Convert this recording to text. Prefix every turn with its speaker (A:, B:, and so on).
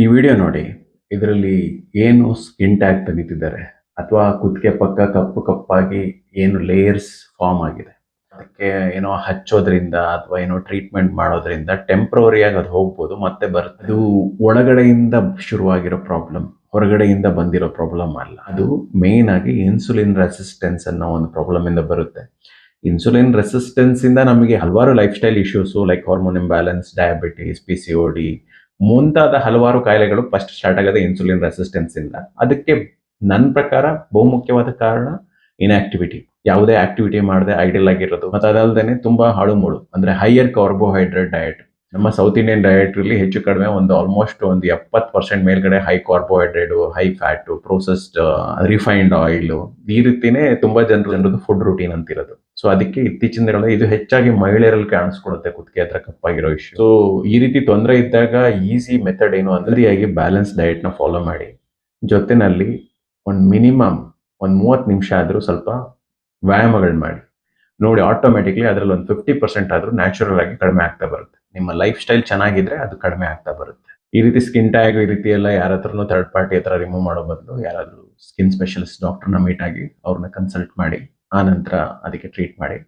A: ಈ ವಿಡಿಯೋ ನೋಡಿ, ಇದರಲ್ಲಿ ಏನು ಸ್ಕಿನ್ ಟ್ಯಾಗ್ ತೆಗಿತಿದ್ದಾರೆ ಅಥವಾ ಕುತ್ತಿಗೆ ಪಕ್ಕ ಕಪ್ಪು ಕಪ್ಪಾಗಿ ಏನು ಲೇಯರ್ಸ್ ಫಾರ್ಮ್ ಆಗಿದೆ. ಅದಕ್ಕೆ ಏನೋ ಹಚ್ಚೋದ್ರಿಂದ ಅಥವಾ ಏನೋ ಟ್ರೀಟ್ಮೆಂಟ್ ಮಾಡೋದ್ರಿಂದ ಟೆಂಪ್ರವರಿಯಾಗಿ ಅದು ಹೋಗ್ಬೋದು, ಮತ್ತೆ ಬರುತ್ತೆ. ಅದು ಒಳಗಡೆಯಿಂದ ಶುರುವಾಗಿರೋ ಪ್ರಾಬ್ಲಮ್ ಹೊರಗಡೆಯಿಂದ ಬಂದಿರೋ ಪ್ರಾಬ್ಲಮ್ ಅಲ್ಲ. ಅದು ಮೇನ್ ಆಗಿ ಇನ್ಸುಲಿನ್ ರೆಸಿಸ್ಟೆನ್ಸ್ ಅನ್ನೋ ಒಂದು ಪ್ರಾಬ್ಲಮ್ ಇಂದ ಬರುತ್ತೆ. ಇನ್ಸುಲಿನ್ ರೆಸಿಸ್ಟೆನ್ಸ್ ಇಂದ ನಮಗೆ ಹಲವಾರು life style issues like hormone imbalance diabetes P C O D ಮುಂತಾದ ಹಲವಾರು ಕಾಯಿಲೆಗಳು ಫಸ್ಟ್ ಸ್ಟಾರ್ಟ್ ಆಗೋದೇ ಇನ್ಸುಲಿನ್ ರೆಸಿಸ್ಟೆನ್ಸ್ ಇಂದ. ಅದಕ್ಕೆ ನನ್ನ ಪ್ರಕಾರ ಬಹುಮುಖ್ಯವಾದ ಕಾರಣ ಇನ್ಆಕ್ಟಿವಿಟಿ ಯಾವುದೇ ಆಕ್ಟಿವಿಟಿ ಮಾಡದೆ ಐಡಿಯಲ್ ಆಗಿರೋದು. ಮತ್ತೆ ಅದಲ್ದೇನೆ ತುಂಬಾ ಹಾಳು ಮೂಳು ಅಂದ್ರೆ ಹೈಯರ್ ಕಾರ್ಬೋಹೈಡ್ರೇಟ್ ಡಯಟ್ ನಮ್ಮ ಸೌತ್ ಇಂಡಿಯನ್ ಡಯಟ್ ಅಲ್ಲಿ ಹೆಚ್ಚು ಕಡಿಮೆ ಒಂದು ಆಲ್ಮೋಸ್ಟ್ ಒಂದು ಎಪ್ಪತ್ತು ಪರ್ಸೆಂಟ್ ಮೇಲ್ಗಡೆ high carbohydrate high fat processed refined oil ಈ ರೀತಿನೇ ತುಂಬಾ ಜನರು ಜನರದ್ದು ಫುಡ್ ರೂಟೀನ್ ಅಂತಿರೋದು ಸೊ ಅದಕ್ಕೆ ಇತ್ತೀಚಿನ ದಿನಗಳಲ್ಲಿ ಇದು ಹೆಚ್ಚಾಗಿ ಮಹಿಳೆಯರಲ್ಲಿ ಕಾಣಿಸ್ಕೊಳುತ್ತೆ ಕುತ್ತಿಗೆ ಹತ್ರ ಕಪ್ಪಾಗಿರೋ ಇಶ್ಯೂ ಸೊ ಈ ರೀತಿ ತೊಂದರೆ ಇದ್ದಾಗ ಈಸಿ ಮೆಥಡ್ ಏನು ಅಂದ್ರೆ ಆಗಿ ಬ್ಯಾಲೆನ್ಸ್ ಡಯಟ್ನ ಫಾಲೋ ಮಾಡಿ. ಜೊತೆನಲ್ಲಿ ಒಂದು ಮಿನಿಮಮ್ ಒಂದು ಮೂವತ್ತು ನಿಮಿಷ ಆದರೂ ಸ್ವಲ್ಪ ವ್ಯಾಯಾಮಗಳು ಮಾಡಿ. ನೋಡಿ ಆಟೋಮೆಟಿಕ್ಲಿ ಅದರಲ್ಲಿ ಒಂದು ಫಿಫ್ಟಿ ಪರ್ಸೆಂಟ್ ಆದರೂ ನ್ಯಾಚುರಲ್ ಆಗಿ ಕಡಿಮೆ ಆಗ್ತಾ ಬರುತ್ತೆ. ನಿಮ್ಮ ಲೈಫ್ ಸ್ಟೈಲ್ ಚೆನ್ನಾಗಿದ್ರೆ ಅದು ಕಡಿಮೆ ಆಗ್ತಾ ಬರುತ್ತೆ. ಈ ರೀತಿ ಸ್ಕಿನ್ ಟ್ಯಾಗ್ ಈ ರೀತಿ ಎಲ್ಲ ಯಾರ ಹತ್ರನೂ ಥರ್ಡ್ ಪಾರ್ಟಿ ಹತ್ರ ರಿಮೂವ್ ಮಾಡೋ ಬದಲು ಯಾರಾದರೂ ಸ್ಕಿನ್ ಸ್ಪೆಷಲಿಸ್ಟ್ ಡಾಕ್ಟರ್ನ ಮೀಟ್ ಆಗಿ ಅವ್ರನ್ನ ಕನ್ಸಲ್ಟ್ ಮಾಡಿ, ಆ ನಂತರ ಅದಕ್ಕೆ ಟ್ರೀಟ್ ಮಾಡಿ.